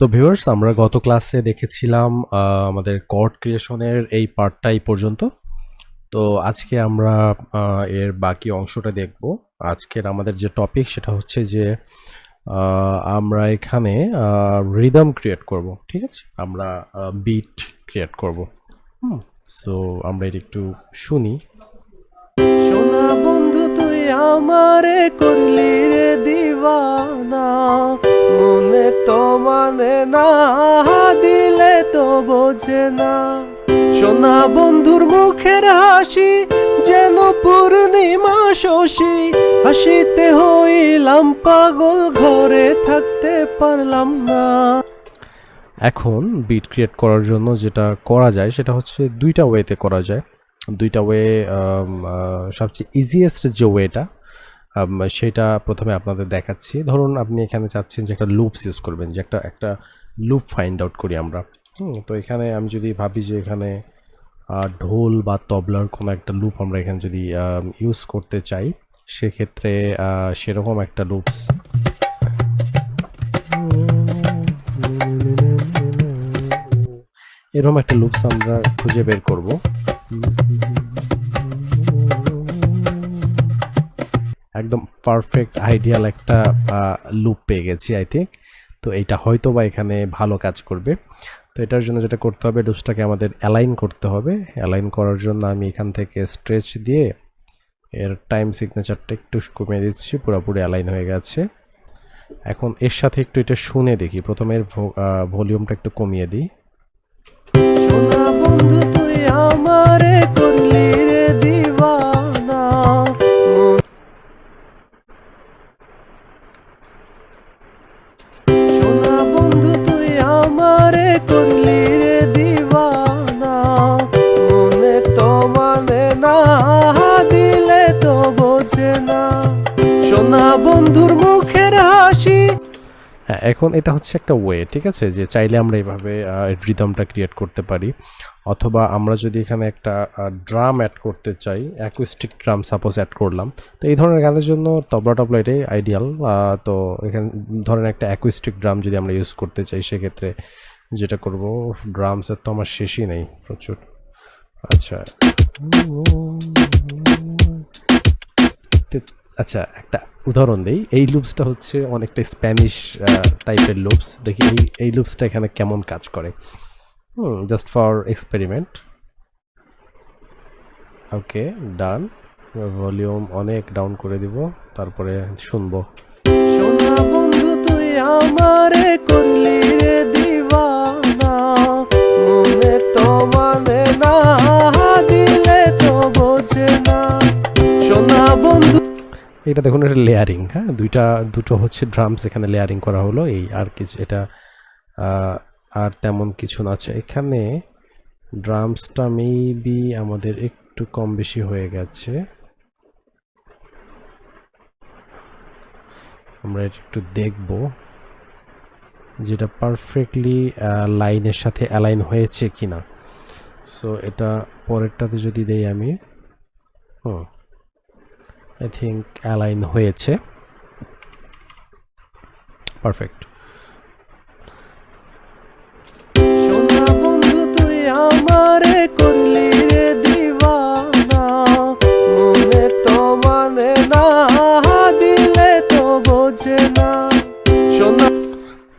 তো ভিউয়ার্স আমরা গত ক্লাসে দেখেছিলাম আমাদের কর্ড ক্রিয়েশনের এই পার্টটাই পর্যন্ত। তো আজকে আমরা এর বাকি অংশটা দেখব। আজকের আমাদের যে টপিক সেটা হচ্ছে যে আমরা এখানে রিদম ক্রিয়েট করব, ঠিক আছে? আমরা বিট ক্রিয়েট করব। হুম সো আমরা এটা একটু শুনি। তুই আমারে করলি রে দিওয়ানা, মনে তো মানে না, দিলে তো বোঝে না। সোনা বন্ধুর মুখের হাসি, যেন পূর্ণিমা শশী, হাসিতে হইলাম পাগল, ঘরে থাকতে পারলাম না। এখন বিট ক্রিয়েট করার জন্য যেটা করা যায়, সেটা হচ্ছে দুইটা ওয়েতে করা যায়। দুইটা ওয়ে সবচেয়ে ইজিয়েস্ট যে ওয়েটা সেটা প্রথমে আপনাদের দেখাচ্ছি। ধরুন আপনি এখানে চাচ্ছেন যে একটা লুপস ইউজ করবেন, যে একটা একটা লুপ ফাইন্ড আউট করি আমরা। তো এখানে আমি যদি ভাবি যে এখানে ঢোল বা তবলার কোনো একটা লুপ আমরা এখানে যদি ইউজ করতে চাই, সেক্ষেত্রে সেরকম একটা লুপস এরকম একটা লুপস আমরা খুঁজে বের করব। একদম পারফেক্ট আইডিয়াল একটা লুপ পেয়ে গেছি আই থিঙ্ক তো এইটা হয়তো বা এখানে ভালো কাজ করবে। তো এটার জন্য যেটা করতে হবে লুপসটাকে আমাদের অ্যালাইন করতে হবে। অ্যালাইন করার জন্য আমি এখান থেকে স্ট্রেচ দিয়ে এর টাইম সিগনেচারটা একটু কমিয়ে দিচ্ছি, পুরোপুরি অ্যালাইন হয়ে গেছে। এখন এর সাথে একটু এটা শুনে দেখি। প্রথমে ভলিউমটা একটু কমিয়ে দিই। আমারে করলি রে সোনা বন্ধু, তুই আমারে করলি রে দিওয়ানা মনে মানে না, দিলে তো বোঝে না। সোনা বন্ধুর হ্যাঁ এখন এটা হচ্ছে একটা ওয়ে ঠিক আছে? যে চাইলে আমরা এইভাবে রিদমটা ক্রিয়েট করতে পারি। অথবা আমরা যদি এখানে একটা ড্রাম অ্যাড করতে চাই অ্যাকুইস্টিক ড্রাম সাপোজ অ্যাড করলাম, তো এই ধরনের গানের জন্য তবলা টবলা এটাই আইডিয়াল তো এখানে, ধরেন একটা অ্যাকুইস্টিক ড্রাম যদি আমরা ইউজ করতে চাই, সেক্ষেত্রে যেটা করব ড্রামসের তো আমার শেষই নেই প্রচুর। আচ্ছা। আচ্ছা একটা উদাহরণ দিই। এই লুপসটা হচ্ছে অনেকটা স্প্যানিশ টাইপের লুপস। দেখি এই এই লুপসটা এখানে কেমন কাজ করে। হুম just for experiment okay, done. Volume অনেক ডাউন করে দিব, তারপরে শুনব। সোনা বন্ধু, তুই আমারে করলি রে দিওয়ানা। মনে তো মানে না দিলে তো বোঝে না। সোনা বন্ধু এটা দেখুন, এটা লেয়ারিং হ্যাঁ? দুইটা, দুটো হচ্ছে ড্রামস এখানে লেয়ারিং করা হলো। এই আর কিছু, এটা আর তেমন কিছু না। আছে এখানে ড্রামসটা মেবি আমাদের একটু কম বেশি হয়ে গেছে। আমরা এটা একটু দেখব। যেটা পারফেক্টলি লাইনের সাথে অ্যালাইন হয়েছে কিনা। সো এটা পরেরটাতে যদি দেই আমি, হুম। আই থিঙ্ক অ্যালাইন হয়েছে। পারফেক্ট আমারে করলি রে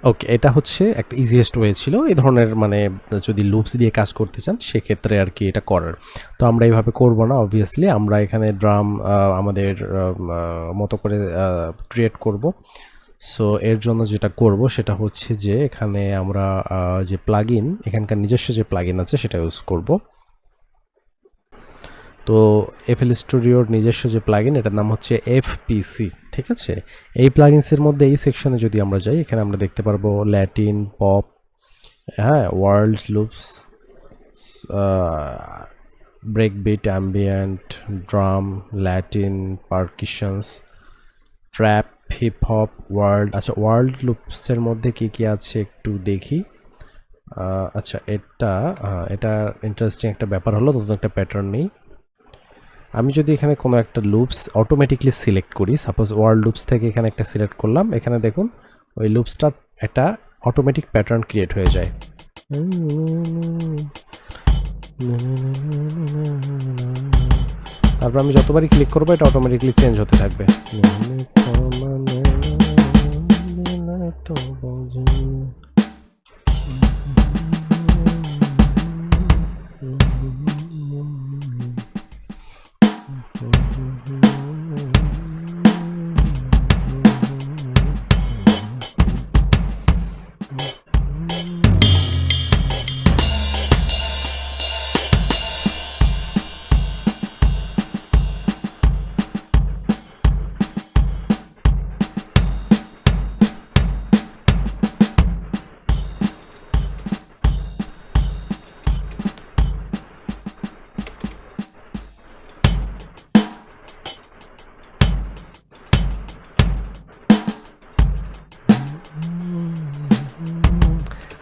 ওকে এটা হচ্ছে একটা ইজিয়েস্ট ওয়ে ছিল। এই ধরনের মানে যদি লুপস দিয়ে কাজ করতে চান, সেক্ষেত্রে আর কি এটা করার। তো আমরা এইভাবে করব না অবভিয়াসলি আমরা এখানে ড্রাম আমাদের মতো করে ক্রিয়েট করব। সো এর জন্য যেটা করব, সেটা হচ্ছে যে এখানে আমরা যে প্লাগ এখানকার নিজস্ব যে প্লাগ আছে, সেটা ইউজ করব। তো এফএল স্টুডিওর নিজস্ব যে প্লাগইন এটার নাম হচ্ছে এফপিসি ঠিক আছে? এই প্লাগইনসের মধ্যে এই সেকশনে যদি আমরা যাই, এখানে আমরা দেখতে পারব ল্যাটিন পপ হ্যাঁ world loops break beat ambient drum Latin percussions trap hip hop world আচ্ছা ওয়ার্ল্ড লুপসের মধ্যে কি কি আছে একটু দেখি? আচ্ছা এটা এটা ইন্টারেস্টিং একটা ব্যাপার হলো, নতুন একটা প্যাটার্ন নেই। আমি যদি এখানে কোনো একটা লুপস অটোমেটিকলি সিলেক্ট করি সাপোজ ওয়ার্ল্ড লুপস থেকে এখানে একটা সিলেক্ট করলাম, এখানে দেখুন, ওই লুপসটা একটা অটোমেটিক প্যাটার্ন ক্রিয়েট হয়ে যায়। তারপর আমি যতবারই ক্লিক করব, এটা অটোমেটিকলি চেঞ্জ হতে থাকবে।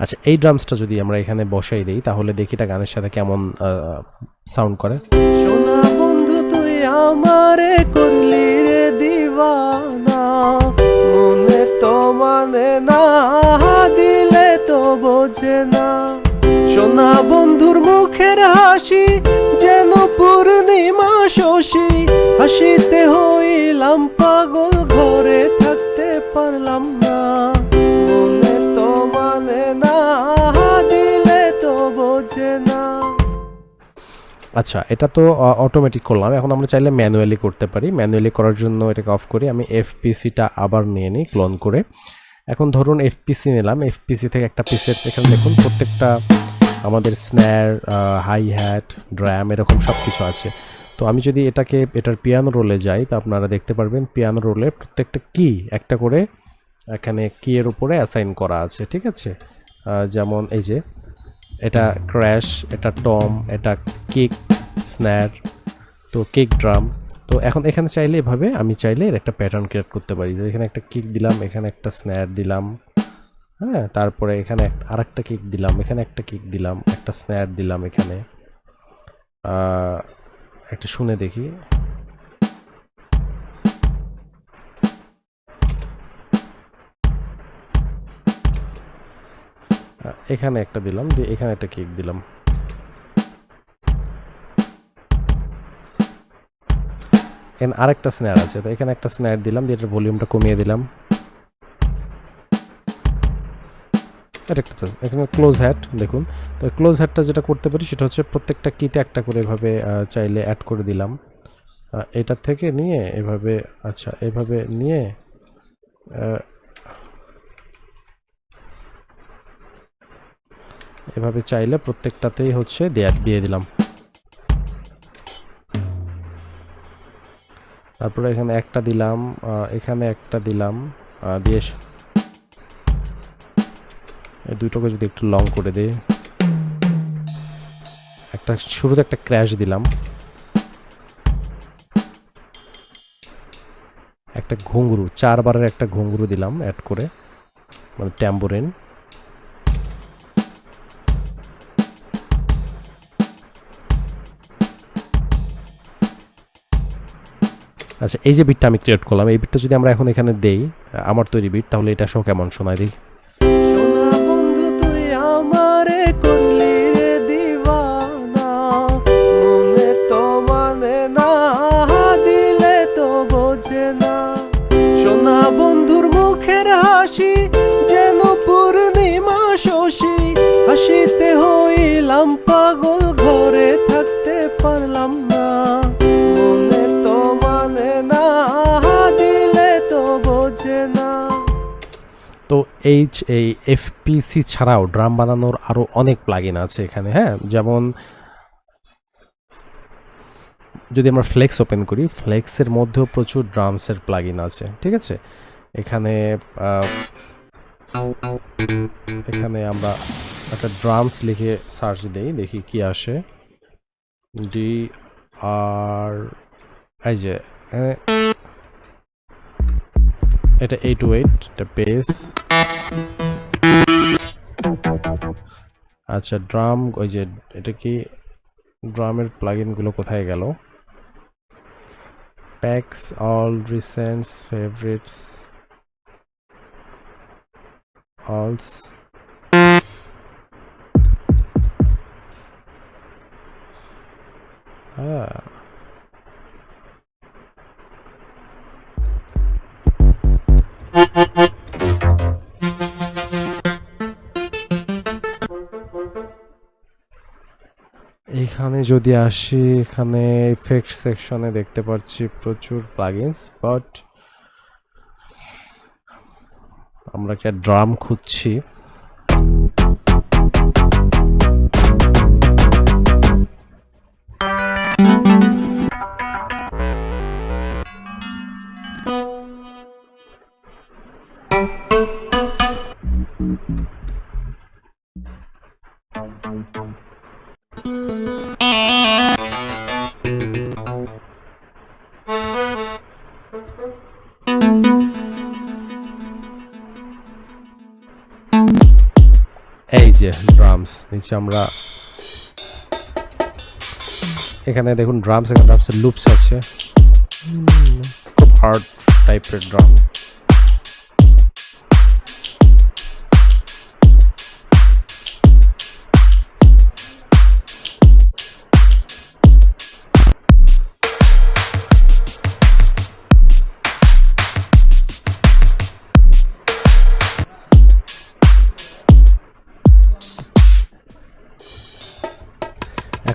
আচ্ছা এই ড্রামসটা যদি আমরা এখানে বসাই দিই, তাহলে দেখি এটা গানের সাথে কেমন সাউন্ড করে। সোনা বন্ধু, তুই আমারে করলি রে দিওয়ানা। মনে তো মানে না, দিলে তো বোঝে না। সোনা বন্ধুর মুখের হাসি, যেন পূর্ণিমা শশী। হাসিতে হইলাম পাগল, ঘরে থাকতে পারলাম আচ্ছা এটা তো অটোমেটিক করলাম। এখন আমরা চাইলে ম্যানুয়ালি করতে পারি। ম্যানুয়ালি করার জন্য এটাকে অফ করি। আমি এফপিসিটা আবার নিয়ে নিই ক্লোন করে। এখন ধরুন এফপিসি নিলাম। এফপিসি থেকে একটা পিসের এখানে দেখুন প্রত্যেকটা আমাদের স্ন্যার হাই হ্যাট ড্র্যাম এরকম সব কিছু আছে। তো আমি যদি এটাকে, এটার পিয়ানো রোলে যাই, তা আপনারা দেখতে পারবেন পিয়ানো রোলে প্রত্যেকটা কি একটা করে এখানে কি এর উপরে অ্যাসাইন করা আছে, ঠিক আছে? যেমন এই যে এটা ক্র্যাশ এটা টম এটা কিক স্ন্যার তো কিক ড্রাম তো এখন এখানে চাইলে এভাবে আমি চাইলে এর একটা প্যাটার্ন ক্রিয়েট করতে পারি। যে এখানে একটা কিক দিলাম, এখানে একটা স্ন্যার দিলাম হ্যাঁ? তারপরে এখানে আর একটা কিক দিলাম, এখানে একটা কিক দিলাম, একটা স্ন্যার দিলাম এখানে। একটা শুনে দেখি। এখানে একটা দিলাম, দিয়ে এখানে একটা কিক দিলাম। এখানে আরেকটা স্ন্যার আছে, তো এখানে একটা স্ন্যার দিলাম, দিয়ে এটার ভলিউমটা কমিয়ে দিলাম। এটা এখানে ক্লোজ হ্যাট দেখুন। তো ক্লোজ হ্যাটটা যেটা করতে পারি, সেটা হচ্ছে প্রত্যেকটা কিতে একটা করে এভাবে চাইলে অ্যাড করে দিলাম। এটার থেকে নিয়ে এভাবে আচ্ছা এভাবে নিয়ে এভাবে চাইলে প্রত্যেকটাতেই হচ্ছে দেয়া দিয়ে দিলাম। তারপরে এখানে একটা দিলাম এখানে একটা দিলাম দিয়ে এই দুটোকে যদি একটু লং করে দিই। একটা শুরুতে একটা ক্র্যাশ দিলাম। একটা ঘুঙ্গুরু, চারবারের একটা ঘুঙ্গুরু দিলাম অ্যাড করে। মানে ট্যাম্বোরিন আচ্ছা এই যে বিটটা আমি ক্রিয়েট করলাম, এই বিটটা যদি আমরা এখন এখানে দেই আমার তৈরি বিট, তাহলে এটা সহ কেমন শোনায় দিই এইচ এই এফপিসি ছাড়াও ড্রাম বানানোর আরও অনেক প্লাগইন আছে এখানে হ্যাঁ? যেমন যদি আমরা ফ্লেক্স ওপেন করি ফ্লেক্সের মধ্যেও প্রচুর ড্রামসের প্লাগইন আছে, ঠিক আছে? এখানে এখানে আমরা একটা ড্রামস লিখে সার্চ দেই, দেখি কি আসে। ডি আর এই যে এখানে এটা এইট টু এইট এটা বেস আচ্ছা ড্রাম ওই যে এটা কি ড্রামের প্লাগইনগুলো কোথায় গেল? প্যাক্স অল রিসেন্টস ফেভারিটস অলস হ্যাঁ এখানে যদি আসি, এখানে ইফেক্ট সেকশনে দেখতে পাচ্ছি প্রচুর প্লাগিনস বাট আমরা একটা ড্রাম খুঁজছি। ড্রামস নিচে আমরা এখানে দেখুন ড্রামস এখানে ড্রামসের লুপস আছে। খুব হার্ড টাইপের ড্রাম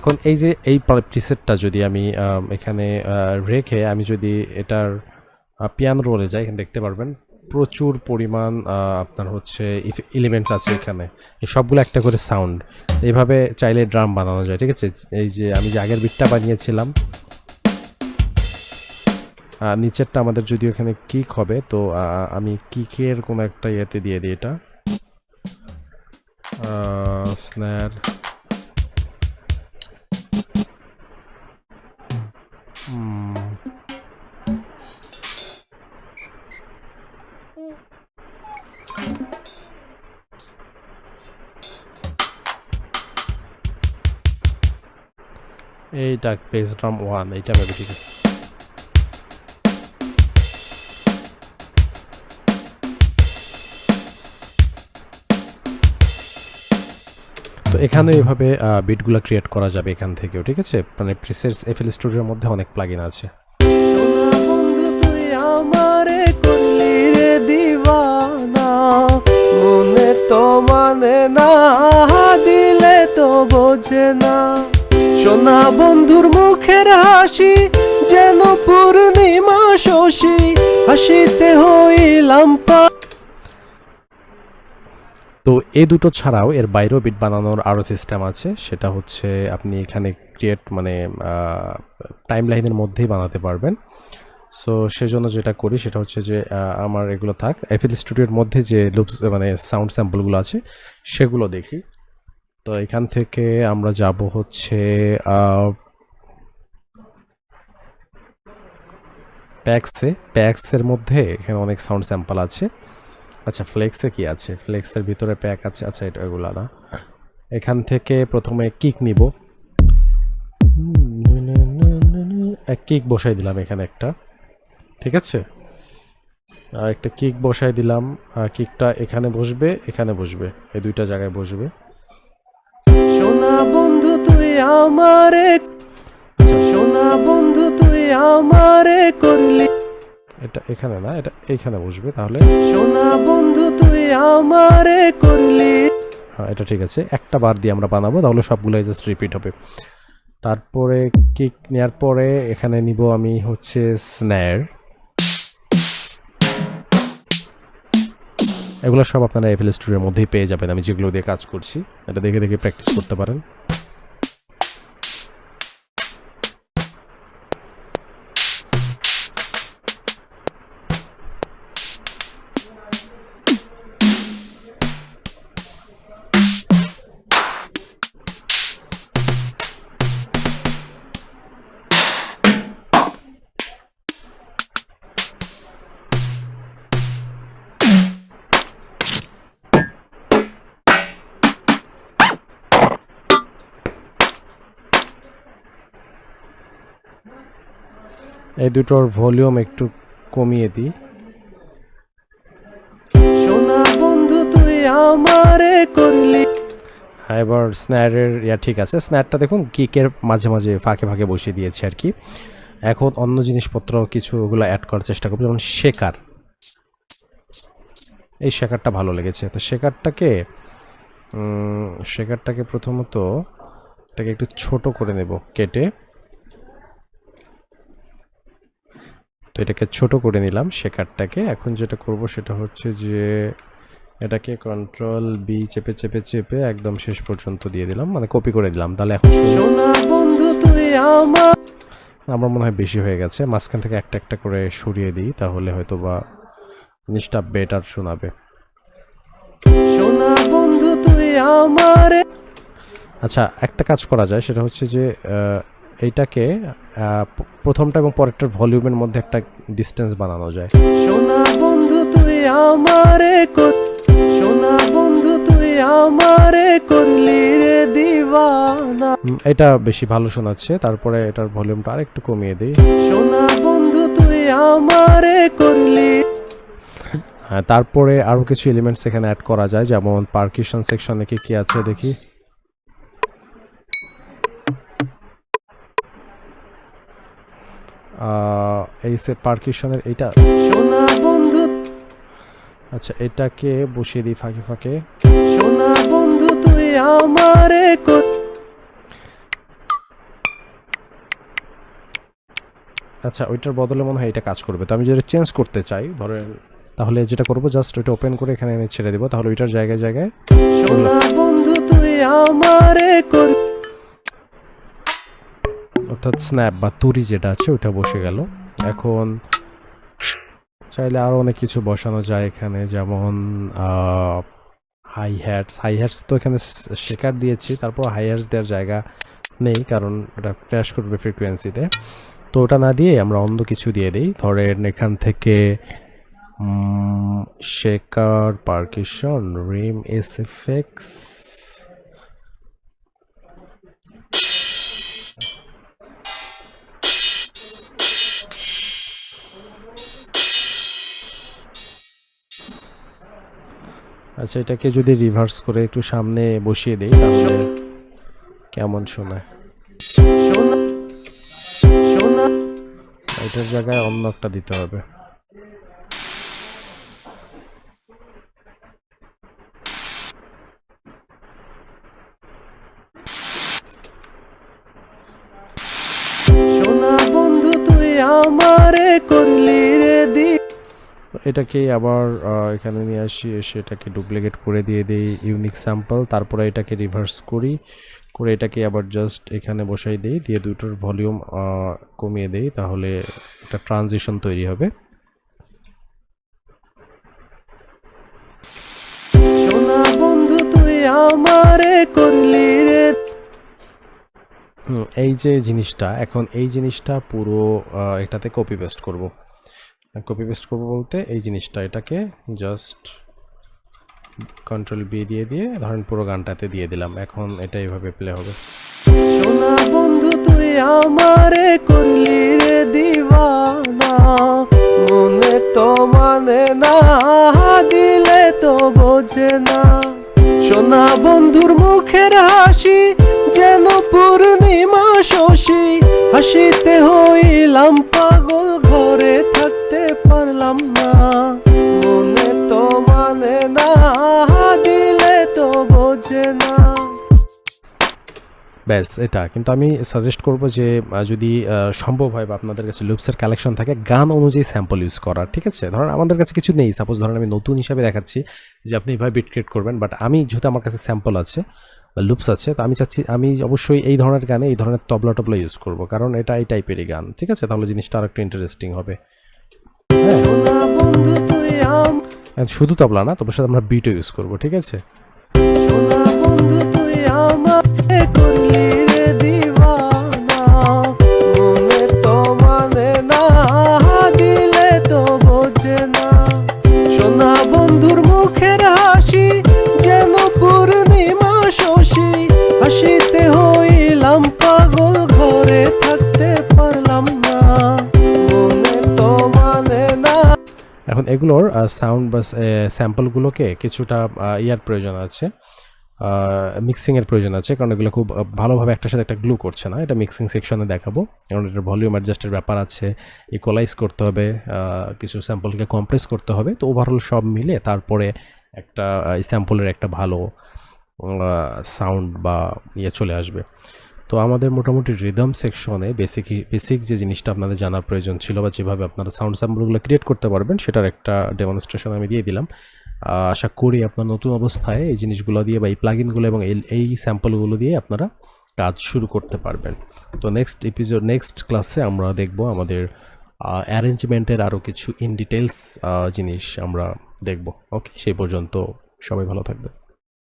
এখন এই যে এই প্রিসেটটা যদি আমি এখানে রেখে আমি যদি এটার পিয়ানো রোলে যাই, এখানে দেখতে পারবেন প্রচুর পরিমাণ আপনার হচ্ছে এলিমেন্টস আছে এখানে। এই সবগুলো একটা করে সাউন্ড এইভাবে চাইলে ড্রাম বানানো যায়, ঠিক আছে? এই যে আমি যে আগের বিটটা বানিয়েছিলাম নিচেরটা আমাদের যদি এখানে কিক হবে, তো আমি কিকের কোনো একটা ইয়েতে দিয়ে দিই এটা। স্ন্যার এইটা বেস ড্রাম ওয়ান এইটা ভেবে ঠিক আছে তো এখানে এভাবে বিটগুলো ক্রিয়েট করা যাবে এখান থেকেও, ঠিক আছে? মানে প্রিসেস এফএল স্টুডিওর মধ্যে অনেক প্লাগইন আছে। তো মানে না, দিলে তো বোঝে না। সোনা বন্ধুর মুখের হাসি, যেন পূর্ণিমা শশী, হাসিতে হইলাম তো এই দুটো ছাড়াও এর বাইরেও বিট বানানোর আরও সিস্টেম আছে। সেটা হচ্ছে আপনি এখানে ক্রিয়েট মানে টাইম লাইনের মধ্যেই বানাতে পারবেন। সো সেজন্য যেটা করি সেটা হচ্ছে যে আমার এগুলো থাক। এফএল স্টুডিওর মধ্যে যে লুপস মানে সাউন্ড স্যাম্পলগুলো আছে, সেগুলো দেখি। তো এখান থেকে আমরা যাব হচ্ছে প্যাক্সে প্যাক্সের মধ্যে এখানে অনেক সাউন্ড স্যাম্পল আছে। আচ্ছা ফ্লেক্সে কি আছে? ফ্লেক্সের ভিতরে প্যাক আছে। আচ্ছা এটা এগুলা না। এখান থেকে প্রথমে কিক নিব। এক কিক বসাই দিলাম এখানে একটা। ঠিক আছে? একটা কিক বসাই দিলাম। কিকটা এখানে বসবে এখানে বসবে। এই দুইটা জায়গায় বসবে। আমারে আচ্ছা সোনা বন্ধু তুই আমারে করলি। এটা এখানে না এটা এইখানে বসবে তাহলে। সোনা বন্ধু তুই আমারে করলি। হ্যাঁ এটা ঠিক আছে। একটা বার দিয়ে আমরা বানাবো তাহলে সবগুলো জাস্ট রিপিট হবে। তারপরে কিক নেওয়ার পরে এখানে নিব আমি হচ্ছে স্ন্যার এগুলো সব আপনারা এফএল স্টুডিওর মধ্যেই পেয়ে যাবেন আমি যেগুলো দিয়ে কাজ করছি। এটা দেখে দেখে প্র্যাকটিস করতে পারেন। এই দুটোর ভলিউম একটু কমিয়ে দিই। সোনা বন্ধু তুই আমারে করলি। হ্যাঁ, এবার স্ন্যারের ইয়া ঠিক আছে স্ন্যারটা দেখুন কিকের মাঝে মাঝে ফাঁকে ফাঁকে বসিয়ে দিয়েছে আর কি। এখন অন্য জিনিসপত্র কিছু ওগুলো অ্যাড করার চেষ্টা করব যেমন শেকার। এই শেকারটা ভালো লেগেছে। তো শেকারটাকে শেকারটাকে প্রথমত এটাকে একটু ছোট করে নেব কেটে। এটাকে ছোট করে নিলাম শেকারটাকে এখন যেটা করব সেটা হচ্ছে যে এটাকে কন্ট্রোল বি চেপে চেপে চেপে একদম শেষ পর্যন্ত দিয়ে দিলাম। মানে কপি করে দিলাম। তাহলে এখন আমার মনে হয় বেশি হয়ে গেছে। মাঝখান থেকে একটা একটা করে সরিয়ে দিই তাহলে হয়তো বা জিনিসটা বেটার শোনাবে। আচ্ছা একটা কাজ করা যায়। সেটা হচ্ছে যে এইটাকে প্রথমটা এবং পরেরটার ভলিউমের মধ্যে একটা ডিস্টেন্স বানানো যায়। সোনা বন্ধু তুই আমারে সোনা বন্ধু তুই আমারে করলি রে দিওয়ানা। এটা বেশি ভালো শোনাচ্ছে তারপরে এটার ভলিউমটা আরেকটু কমিয়ে দিই। সোনা বন্ধু তুই আমারে করলি। হ্যাঁ তারপরে আরও কিছু এলিমেন্টস এখানে অ্যাড করা যায় যেমন পার্কিশন সেকশনে কি কি আছে দেখি। এই সে পার্কিশনের সোনা বন্ধু। আচ্ছা এটাকে বসিয়ে দিই ফাঁকে ফাঁকে। সোনা বন্ধু তুই আমারে আচ্ছা ওইটার বদলে মনে হয় এটা কাজ করবে। তো আমি যদি চেঞ্জ করতে চাই ধরেন তাহলে যেটা করব জাস্ট ওইটা ওপেন করে এখানে এনে ছেড়ে দেবো। তাহলে ওইটার জায়গায় জায়গায় সোনা বন্ধু তুই আমারে কর অর্থাৎ স্ন্যাপ বা তুরি যেটা আছে ওটা বসে গেল। এখন চাইলে আরও অনেক কিছু বসানো যায় এখানে, যেমন হাই হ্যাটস হাই হ্যাটস তো এখানে শেখার দিয়েছি, তারপর হাই হ্যাটস দেওয়ার জায়গা নেই, কারণ ওটা ক্র্যাশ করবে ফ্রিকোয়েন্সিতে তো ওটা না দিয়ে আমরা অন্য কিছু দিয়ে দিই। ধরেন এখান থেকে শেকার পার্কিশন রিম এস এফেক্স আচ্ছা এটাকে যদি রিভার্স করে একটু সামনে বসিয়ে দিই তাহলে কেমন শোনায়? এটার জায়গায় অন্য একটা দিতে হবে। আমারে করলি এটাকে আবার এখানে নিয়ে আসি এসে এটাকে ডুপ্লিকেট করে দিয়ে দিই ইউনিক স্যাম্পল তারপরে এটাকে রিভার্স করি করে এটাকে আবার জাস্ট এখানে বসাই দিই দিয়ে দুটোর ভলিউম কমিয়ে দিই তাহলে একটা ট্রানজিশন তৈরি হবে। বন্ধু তুই আমারে করলি রে। হুম, এই যে জিনিসটা এখন এই জিনিসটা পুরো এটাতে কপি পেস্ট করব। কপি পেস্ট করব বলতে এই জিনিসটা, এটাকে জাস্ট কন্ট্রোল বি দিয়ে দিয়ে ধরেন পুরো গানটাতে দিয়ে দিলাম। এখন এটা এইভাবে প্লে হবে। সোনা বন্ধু, তুই আমারে করলি রে দিওয়ানা। মনে তো মানে না দিলে তো বোঝে না। সোনা বন্ধুর মুখের হাসি যেন পূর্ণিমা ব্যাস এটা। কিন্তু আমি সাজেস্ট করব যে যদি সম্ভব হয় বা আপনাদের কাছে লুপসের কালেকশন থাকে গান অনুযায়ী স্যাম্পল ইউজ করার ঠিক আছে? ধরেন আমাদের কাছে কিছু নেই। সাপোজ ধরেন আমি নতুন হিসাবে দেখাচ্ছি যে আপনি এভাবে বিট ক্রিয়েট করবেন বাট আমি যেহেতু আমার কাছে স্যাম্পল আছে বা লুপস আছে তো আমি চাচ্ছি আমি অবশ্যই এই ধরনের গানে এই ধরনের তবলা টবলা ইউজ করব কারণ এটা এই টাইপেরই গান ঠিক আছে? তাহলে জিনিসটা আর একটু ইন্টারেস্টিং হবে। হ্যাঁ। and শুধু তবলা না তবে সাথে আমরা বিটও ইউজ করব ঠিক আছে? আমাকে মনে না দিলে তো না। বন্ধুর মুখের হাসি, যেন পূর্ণিমা শশী। হইলাম পাগল থাকতে পারলাম না। তো মানে না। এখন এগুলোর সাউন্ড বা স্যাম্পলগুলোকে কিছুটা ইয়ার প্রয়োজন আছে। মিক্সিংয়ের প্রয়োজন আছে, কারণ এগুলো খুব ভালোভাবে একটার সাথে একটা গ্লু করছে না। এটা মিক্সিং সেকশনে দেখাবো। কারণ এটার ভলিউম অ্যাডজাস্টের ব্যাপার আছে ইকোলাইজ করতে হবে কিছু স্যাম্পলকে কম্প্রেস করতে হবে। তো ওভারঅল সব মিলে তারপরে একটা স্যাম্পলের একটা ভালো সাউন্ড বা ইয়ে চলে আসবে। তো আমাদের মোটামুটি রিদম সেকশনে বেসিক বেসিক যে জিনিসটা আপনাদের জানার প্রয়োজন ছিল বা যেভাবে আপনারা সাউন্ড স্যাম্পলগুলো ক্রিয়েট করতে পারবেন, সেটার একটা ডেমনস্ট্রেশন আমি দিয়ে দিলাম। আশা করি আপনার নতুন অবস্থায় এই জিনিসগুলো দিয়ে বা এই প্লাগিনগুলো এবং এই- স্যাম্পলগুলো দিয়ে আপনারা কাজ শুরু করতে পারবেন। তো নেক্সট এপিসোড নেক্সট ক্লাসে আমরা দেখব আমাদের অ্যারেঞ্জমেন্টের আরও কিছু ইন ডিটেলস জিনিস আমরা দেখব। ওকে সেই পর্যন্ত সবাই ভালো থাকবেন।